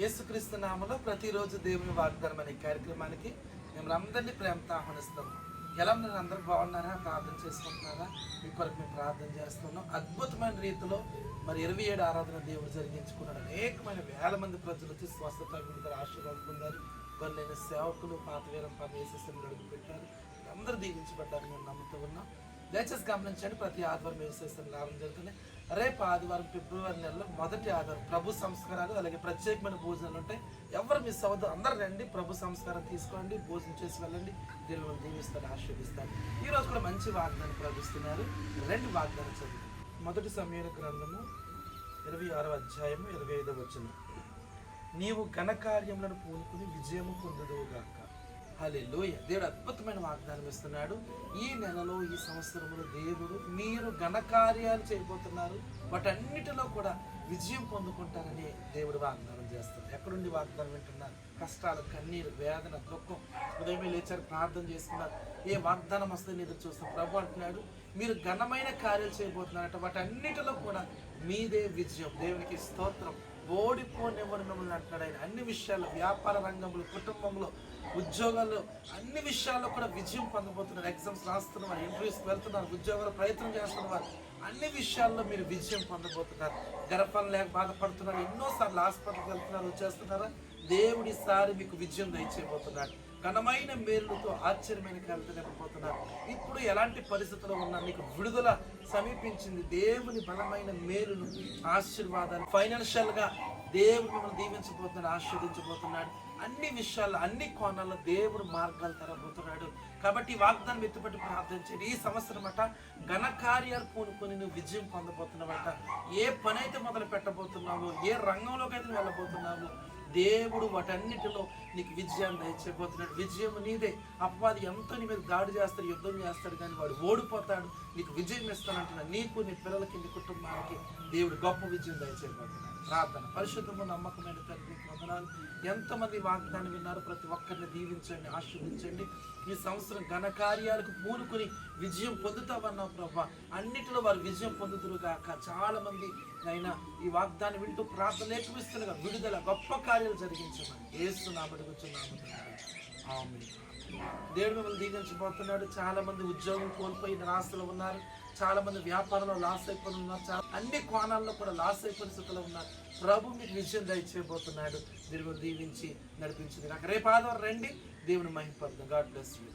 యేసుక్రీస్తు నామలో ప్రతిరోజు దేవుని వాగ్దానం అనే కార్యక్రమానికి మేము అందరినీ ప్రేమతో ఆహ్వానిస్తాము ఎలా మీరు అందరూ బాగున్నారా? ప్రార్థన చేసుకుంటున్నారా? మీ కొరకు మేము ప్రార్థన చేస్తున్నాం. అద్భుతమైన రీతిలో మరి ఇరవై ఏడు ఆరాధన దేవుడు జరిగించుకున్నాడు. అనేకమైన వేల మంది ప్రజలు వచ్చి స్వస్థత విడుదల ఆశీర్వాదం పొందారు. కొన్ని సేవకులు పాత వేరం పాత వేసేసిన అడుగు పెట్టారు అందరూ దీవించబడ్డారు మేము నమ్ముతూ ఉన్నాం. దయచేసి గమనించండి ప్రతి ఆదివారం వేసేసిన లాభం జరుగుతుంది రేపు ఆదివారం ఫిబ్రవరి నెలలో మొదటి ఆదివారం ప్రభు సంస్కారాలు అలాగే ప్రత్యేకమైన భోజనాలు ఉంటాయి ఎవరు మిస్ అవ్వద్దు అందరు రండి ప్రభు సంస్కారం తీసుకోండి భోజనం చేసి వెళ్ళండి దేవుని దీవిస్తాడు ఆశీర్దిస్తాడు ఈరోజు కూడా మంచి వాగ్దానం ప్రవహిస్తున్నారు రెండు వాగ్దానం చదువు మొదటి సమయాల గ్రంథము ఇరవై ఆరో అధ్యాయము ఇరవై ఐదవ వచ్చిన నీవు ఘనకార్యములను పూనుకుని విజయము పొందుదువుగాక హల్లెలూయ. దేవుడు అద్భుతమైన వాగ్దానం ఇస్తున్నాడు. ఈ నెలలో ఈ సంవత్సరంలో దేవుడు మీరు ఘనకార్యాలు చేయబోతున్నారు. వాటన్నిటిలో కూడా విజయం పొందుకుంటారని దేవుడు వాగ్దానం చేస్తున్నాడు. ఎక్కడుండి వాగ్దానం వింటున్నారు కష్టాలు కన్నీరు వేదన దుఃఖం. ఉదయమే లేచారు ప్రార్థన చేసుకున్నారు. ఏ వాగ్దానం వస్తుంది ఎదురు చూస్తాం ప్రభు అంటున్నాడు మీరు ఘనమైన కార్యాలు చేయబోతున్నారట. వాటన్నిటిలో కూడా మీదే విజయం. దేవునికి స్తోత్రం. ఓడిపోనివ్వరు మిమ్మల్ని అంటున్నాడు ఆయన. అన్ని విషయాల్లో వ్యాపార రంగంలో కుటుంబంలో ఉద్యోగాల్లో అన్ని విషయాల్లో కూడా విజయం పొందబోతున్నారు. ఎగ్జామ్స్ రాస్తున్నవారు ఇంటర్వ్యూస్కి వెళ్తున్నారు ఉద్యోగాలు ప్రయత్నం చేస్తున్నవారు. అన్ని విషయాల్లో మీరు విజయం పొందబోతున్నారు. గర్భం లేక బాధపడుతున్నారు. ఎన్నోసార్లు హాస్పిటల్కి వెళ్తున్నారు వచ్చేస్తున్నారా దేవుడి సారి మీకు విజయం దయచేయబోతున్నాడు ఘనమైన మేలులతో ఆశ్చర్యమైన కలిత నింపబోతున్నారు ఇప్పుడు ఎలాంటి పరిస్థితుల్లో ఉన్నా నీకు విడుదల సమీపించింది దేవుని బలమైన మేలును ఆశీర్వాదాలు ఫైనాన్షియల్గా దేవుడు మిమ్మల్ని దీవించబోతున్నాడు ఆశీర్వదించబోతున్నాడు. అన్ని విషయాల్లో అన్ని కోణాల్లో దేవుడు మార్గాలు తెరబోతున్నాడు. కాబట్టి వాగ్దానం వాగ్దానం ఎత్తుపట్టి ప్రార్థించండి ఈ సంవత్సరం అట ఘన కార్యాలు పూనుకొని నువ్వు విజయం పొందబోతున్నావట. ఏ పని అయితే మొదలు పెట్టబోతున్నావో ఏ రంగంలోకి అయితే వెళ్ళబోతున్నావో దేవుడు వాటన్నిటిలో నీకు విజయాన్ని దయచేయబోతున్నాడు. విజయం నీదే. అపవాది ఎంతో నీ మీద దాడి చేస్తాడు యుద్ధం చేస్తాడు కానీ వాడు ఓడిపోతాడు. నీకు విజయం ఇస్తానంటున్నాడు నీకు నీ పిల్లలకి నీ కుటుంబానికి దేవుడు గొప్ప విజయం దయచేయబోతున్నాడు. ప్రార్థన. పరిశుద్ధము నమ్మకమైన తండ్రి వందనాలు. ఎంతమంది వాగ్దానం విన్నారు ప్రతి ఒక్కరిని దీవించండి ఆశీర్వదించండి. ఈ సంవత్సరం ఘనకార్యాలకు పూనుకుని విజయం పొందుతామన్నావు ప్రభా. అన్నిటిలో వారు విజయం పొందుతురు కాక చాలామంది అయినా ఈ వాగ్దానం వింటూ ప్రార్థన నేర్పిస్తుండగా విడుదల గొప్ప కార్యాలు జరిగించమని కూర్చున్నాము దేవుడు మిమ్మల్ని దీవించబోతున్నాడు చాలా మంది ఉద్యోగం కోల్పోయి నిరాశలో ఉన్నారు. చాలా మంది వ్యాపారంలో లాస్ అయిపోయి ఉన్నారు. చాలా అన్ని కోణాల్లో కూడా లాస్ అయిపోయిన స్థితిలో ఉన్నారు. ప్రభు మీకు విజయం దయచేయబోతున్నాడు. మీరు దీవించి నడిపించింది నాకు రేపు ఆదివారం రండి. దేవుని మహిపడదాం గాడ్ బ్లెస్ యూ